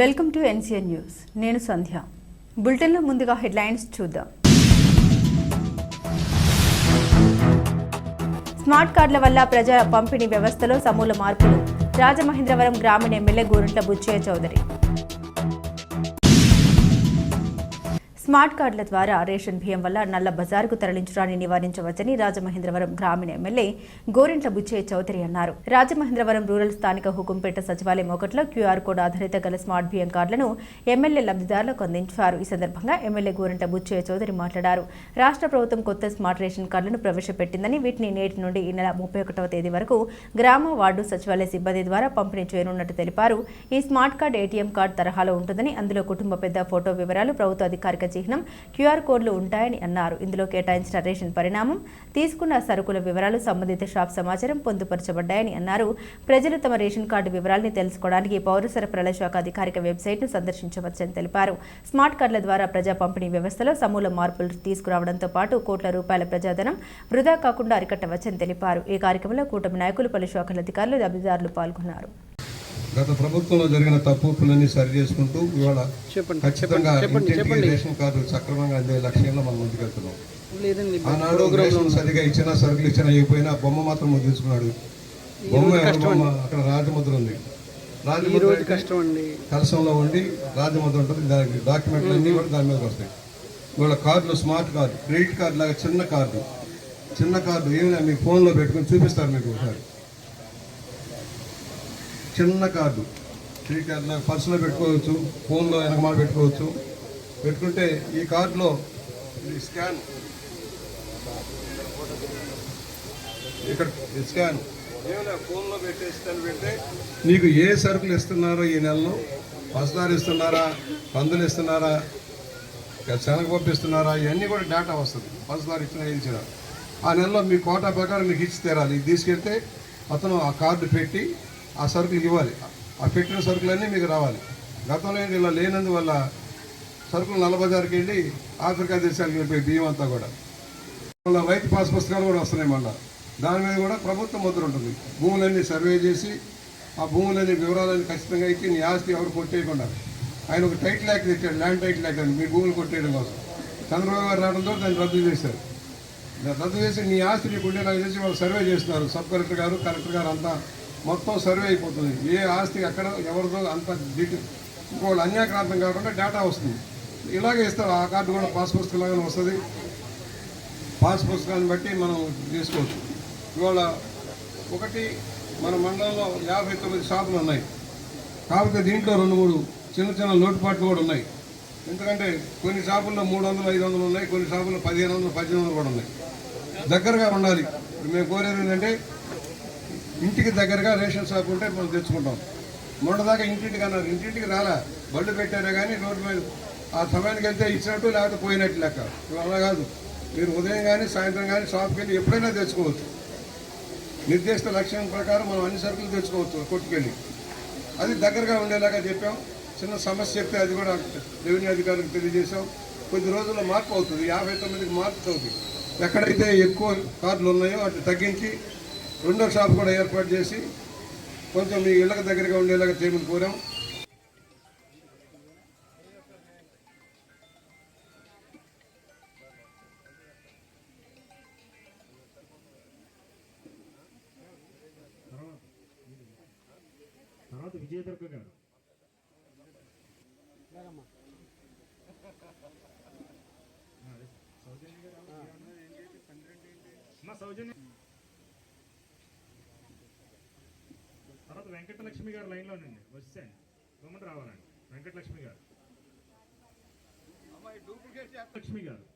Welcome to NCN news నేను సంధ్య. బులెటిన్లో ముందుగా హెడ్లైన్స్ చూద్దాం. స్మార్ట్ కార్డుల వల్ల ప్రజా పంపిణీ వ్యవస్థలో సమూల మార్పులు. రాజమహేంద్రవరం గ్రామీణ ఎమ్మెల్యే గోరంట్ల బుచ్చయ్య చౌదరి. స్మార్ట్ కార్డుల ద్వారా రేషన్ బియ్యం వల్ల నల్ల బజారుకు తరలించడాన్ని నివారించవచ్చని రాజమహేంద్రవరం గ్రామీణ ఎమ్మెల్యే గోరింట్ల బుచ్చయ్య చౌదరి అన్నారు. రాజమహేంద్రవరం రూరల్ స్థానిక హుకుంపేట సచివాలయం ఒకటిలో క్యూఆర్ కోడ్ ఆధారిత గల స్మార్ట్ బియ్యం కార్డులను ఎమ్మెల్యే లబ్ధిదారులకు అందించారు. ఈ సందర్భంగా ఎమ్మెల్యే గోరింట్ల బుచ్చయ్య చౌదరి మాట్లాడారు. రాష్ట్ర ప్రభుత్వం కొత్త స్మార్ట్ రేషన్ కార్డులను ప్రవేశపెట్టిందని వీటిని నేటి నుండి ఈ నెల ముప్పై ఒకటవ తేదీ వరకు గ్రామ వార్డు సచివాలయ సిబ్బంది ద్వారా పంపిణీ చేయనున్నట్టు తెలిపారు. ఈ స్మార్ట్ కార్డ్ ఏటీఎం కార్డు తరహాలో ఉంటుందని అందులో కుటుంబ పెద్ద ఫోటో వివరాలు ప్రభుత్వ అధికారిక చిహ్నం క్యూఆర్ కోడ్లు ఉంటాయని అన్నారు. ఇందులో కేటాయించిన రేషన్ పరిణామం తీసుకున్న సరుకుల వివరాలు సంబంధిత షాప్ సమాచారం పొందుపరచబడ్డాయని అన్నారు. ప్రజలు తమ రేషన్ కార్డు వివరాల్ని తెలుసుకోవడానికి పౌర సరఫరాల శాఖ అధికారిక వెబ్సైట్ను సందర్శించవచ్చని తెలిపారు. స్మార్ట్ కార్డుల ద్వారా ప్రజా పంపిణీ వ్యవస్థలో సమూల మార్పులు తీసుకురావడంతో పాటు కోట్ల రూపాయల ప్రజాధనం వృధా కాకుండా అరికట్టవచ్చని తెలిపారు. ఈ కార్యక్రమంలో కూటమి నాయకులు పలు శాఖల అధికారులు లబ్ధిదారులు పాల్గొన్నారు. గత ప్రభుత్వంలో జరిగిన తప్పులన్నీ సరి చేసుకుంటూ ఇవాళ ఖచ్చితంగా ఇంటింటికి రేషన్ కార్డు సక్రమంగా అందే లక్ష్యంలో మనం ముందుకెళ్తున్నాం. ఆనాడు రేషన్ సరిగా ఇచ్చినా సరుకులు ఇచ్చినా ఇవ్వకపోయినా బొమ్మ మాత్రం ముద్రించుకున్నాడు బొమ్మ అక్కడ రాజముద్ర ఉంది. రాజముద్ర కలసంలో ఉండి రాజముద్ర ఉంటుంది. దానికి డాక్యుమెంట్లు అన్నీ కూడా దాని మీద వస్తాయి. ఇవాళ కార్డులు స్మార్ట్ కార్డు క్రెడిట్ కార్డు లాగా చిన్న కార్డు. చిన్న కార్డు ఏమైనా మీ ఫోన్లో పెట్టుకొని చూపిస్తారు మీకు ఒకసారి. చిన్న కార్డు. క్రెడిట్ కార్డు పర్సులో పెట్టుకోవచ్చు ఫోన్లో వెనకమాల పెట్టుకోవచ్చు. పెట్టుకుంటే ఈ కార్డులో ఇది స్కాన్. ఇక్కడ ఈ స్కాన్. ఏమైనా ఫోన్లో పెట్టేస్తాను పెడితే నీకు ఏ సరుకులు ఇస్తున్నారో ఈ నెలలో పసదారు ఇస్తున్నారా పందులు ఇస్తున్నారా శనగ పంపిస్తున్నారా ఇవన్నీ కూడా డేటా వస్తుంది. పసదారు ఇచ్చిన ఏది ఆ నెలలో మీ కోటా ప్రకారం మీకు ఇచ్చి తీరాలి. ఇది తీసుకెళ్తే అతను ఆ కార్డు పెట్టి ఆ సరుకులు ఇవ్వాలి. ఆ పెట్టిన సరుకులన్నీ మీకు రావాలి. గతంలో ఏంటి ఇలా లేనందువల్ల సరుకులు నల్లబజార్కి వెళ్ళి ఆఫ్రికా దేశాలకు వెళ్ళిపోయి బియ్యం అంతా కూడా. మళ్ళీ రైతు పాస్ పుస్తకాలు కూడా వస్తున్నాయి మళ్ళీ. దాని మీద కూడా ప్రభుత్వం ముద్ర ఉంటుంది. భూములన్నీ సర్వే చేసి ఆ భూములన్నీ వివరాలన్నీ ఖచ్చితంగా ఇచ్చి నీ ఆస్తి ఎవరు కొట్టేయకుండా. ఆయన ఒక టైటిల్ యాక్ట్ తెచ్చాడు ల్యాండ్ టైటిల్ యాక్ట్ అని. మీ భూములు కొట్టేయడం కోసం. చంద్రబాబు గారు రావడంతో దాన్ని రద్దు చేశారు. రద్దు చేసి నీ ఆస్తి నీకు ఉండేలాగా చేసి వాళ్ళు సర్వే చేస్తున్నారు. సబ్ కలెక్టర్ గారు కలెక్టర్ గారు అంతా మొత్తం సర్వే అయిపోతుంది. ఏ ఆస్తి ఎక్కడ ఎవరిదో అంత డీటెయిల్ ఇంకోళ్ళు అన్యాక్రాంతం కాకుండా డేటా వస్తుంది. ఇలాగే ఇస్తారు. ఆ కార్డు కూడా పాస్ పుస్తకంలాగానే వస్తుంది. పాస్ పుస్తకాన్ని బట్టి మనం తీసుకోవచ్చు. ఇవాళ ఒకటి మన మండలంలో యాభై తొమ్మిది షాపులు ఉన్నాయి. కాకపోతే దీంట్లో రెండు మూడు చిన్న చిన్న లోటుపాట్లు కూడా ఉన్నాయి. ఎందుకంటే కొన్ని షాపుల్లో మూడు వందలు ఐదు వందలు ఉన్నాయి. కొన్ని షాపుల్లో పదిహేను వందలు పద్దెనిమిది వందలు కూడా ఉన్నాయి. దగ్గరగా ఉండాలి. మేము కోరేది ఏంటంటే ఇంటికి దగ్గరగా రేషన్ షాప్ ఉంటే మనం తెచ్చుకుంటాం. మొన్నదాకా ఇంటింటికి అన్నారు. ఇంటింటికి రాలా. బళ్ళు పెట్టారే కానీ రోడ్డు మీద ఆ సమయానికి వెళ్తే ఇచ్చినట్టు లేకపోతే పోయినట్టు లెక్క. అలా కాదు. మీరు ఉదయం కానీ సాయంత్రం కానీ షాప్కి వెళ్ళి ఎప్పుడైనా తెచ్చుకోవచ్చు. నిర్దిష్ట లక్ష్యం ప్రకారం మనం అన్ని సరుకులు తెచ్చుకోవచ్చు కొట్టుకెళ్ళి. అది దగ్గరగా ఉండేలాగా చెప్పాం. చిన్న సమస్య చెప్తే అది కూడా రెవెన్యూ అధికారులకు తెలియజేశాం. కొద్ది రోజుల్లో మార్పు అవుతుంది. యాభై తొమ్మిదికి మార్పు అవుతుంది. ఎక్కడైతే ఎక్కువ కార్డులు ఉన్నాయో అటు తగ్గించి రెండో షాప్ కూడా ఏర్పాటు చేసి కొంచెం మీ ఇళ్ళకి దగ్గరగా ఉండేలాగా చేయమని కోరాం. తర్వాత విజయదుర్గ గారు. మా సౌజన్య వెంకటలక్ష్మి గారు లైన్లోనండి. వచ్చేయండి. గమని రావాలండి. వెంకటలక్ష్మి గారు. లక్ష్మి గారు.